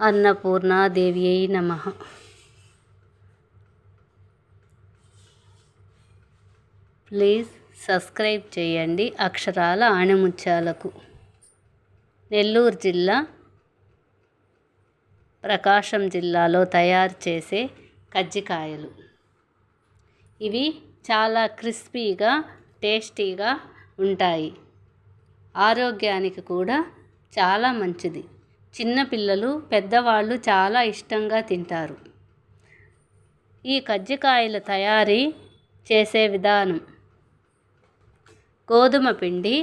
అన్నపూర్ణాదేవ్యై నమ. Please subscribe చేయండి అక్షరాల ఆణిముత్యాలకు. నెల్లూరు జిల్లా ప్రకాశం జిల్లాలో తయారు చేసే కజ్జికాయలు. ఇవి చాలా క్రిస్పీగా టేస్టీగా ఉంటాయి. ఆరోగ్యానికి కూడా చాలా మంచిది. చిన్నపిల్లలు పెద్దవాళ్ళు చాలా ఇష్టంగా తింటారు. ఈ కజ్జికాయల తయారీ చేసే విధానం. గోధుమ పిండి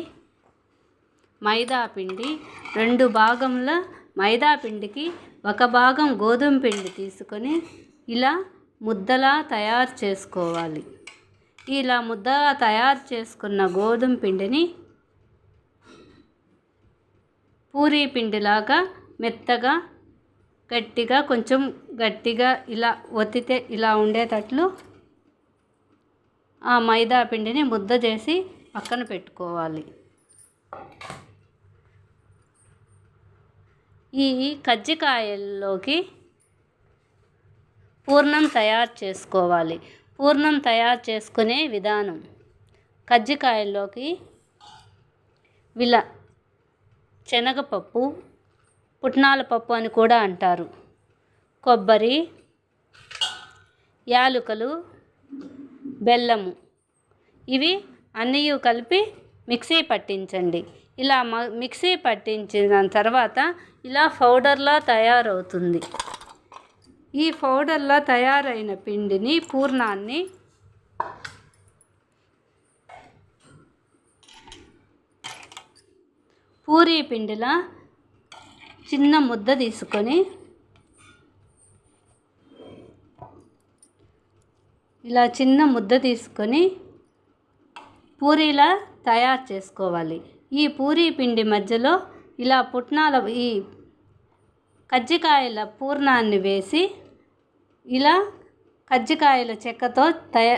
మైదా పిండి రెండు భాగముల మైదా పిండికి ఒక భాగం గోధుమ పిండి తీసుకొని ఇలా ముద్దలా తయారు చేసుకోవాలి. ఇలా ముద్దగా తయారు చేసుకున్న గోధుమ పిండిని పూరీ పిండిలాగా మెత్తగా గట్టిగా కొంచెం గట్టిగా ఇలా ఒత్తితే ఇలా ఉండేటట్లు ఆ మైదా పిండిని ముద్ద చేసి పక్కన పెట్టుకోవాలి. ఈ కజ్జికాయల్లోకి పూర్ణం తయారు చేసుకోవాలి. పూర్ణం తయారు చేసుకునే విధానం. కజ్జికాయల్లోకి విల శనగపప్పు పుట్నాల పప్పు అని కూడా అంటారు. కొబ్బరి యాలకులు బెల్లము. ఇవి అన్నీ కలిపి మిక్సీ పట్టించండి. ఇలా మిక్సీ పట్టించిన తర్వాత ఇలా పౌడర్లా తయారవుతుంది. ఈ పౌడర్లా తయారైన పిండిని పూర్ణాన్ని పూరీ పిండిలా చిన్న ముద్ద తీసుకొని ఇలా చిన్న ముద్ద తీసుకొని పూరీలా తయారు చేసుకోవాలి. ఈ పూరీ పిండి మధ్యలో ఇలా పుట్నాల ఈ కజ్జికాయల పూర్ణాన్ని వేసి ఇలా కజ్జికాయల చెక్కతో తయా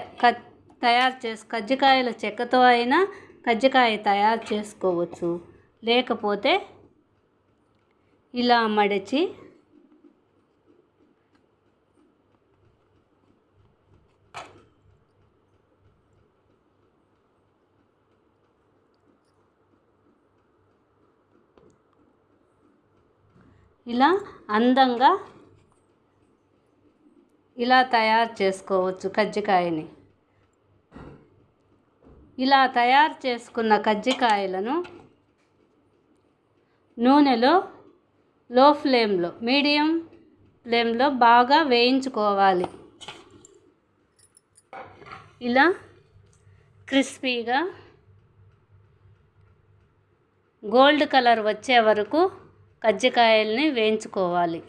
తయారు చేసు కజ్జికాయల చెక్కతో అయినా కజ్జికాయ తయారు చేసుకోవచ్చు. లేకపోతే ఇలా మడిచి ఇలా అందంగా ఇలా తయారు చేసుకోవచ్చు కజ్జికాయని. ఇలా తయారు చేసుకున్న కజ్జికాయలను నూనెలో లో ఫ్లేమ్లో మీడియం ఫ్లేమ్లో బాగా వేయించుకోవాలి. ఇలా క్రిస్పీగా గోల్డ్ కలర్ వచ్చే వరకు కజ్జికాయల్ని వేయించుకోవాలి.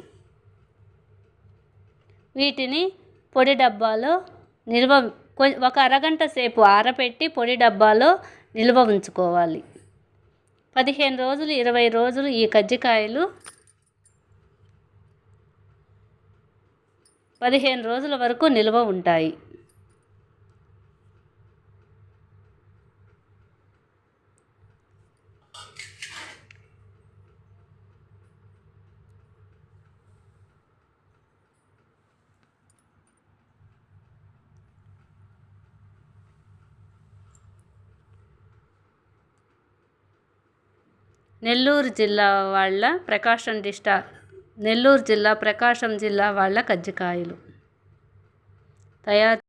వీటిని పొడి డబ్బాలో నిల్వ ఒక అరగంట సేపు ఆరబెట్టి పొడి డబ్బాలో నిల్వ ఉంచుకోవాలి. పదిహేను రోజులు ఇరవై రోజులు ఈ కజ్జికాయలు పదిహేను రోజుల వరకు నిల్వ ఉంటాయి. నెల్లూరు జిల్లా వాళ్ళ ప్రకాశం డిస్టా నెల్లూరు జిల్లా ప్రకాశం జిల్లా వాళ్ళ కజ్జికాయలు. తయారు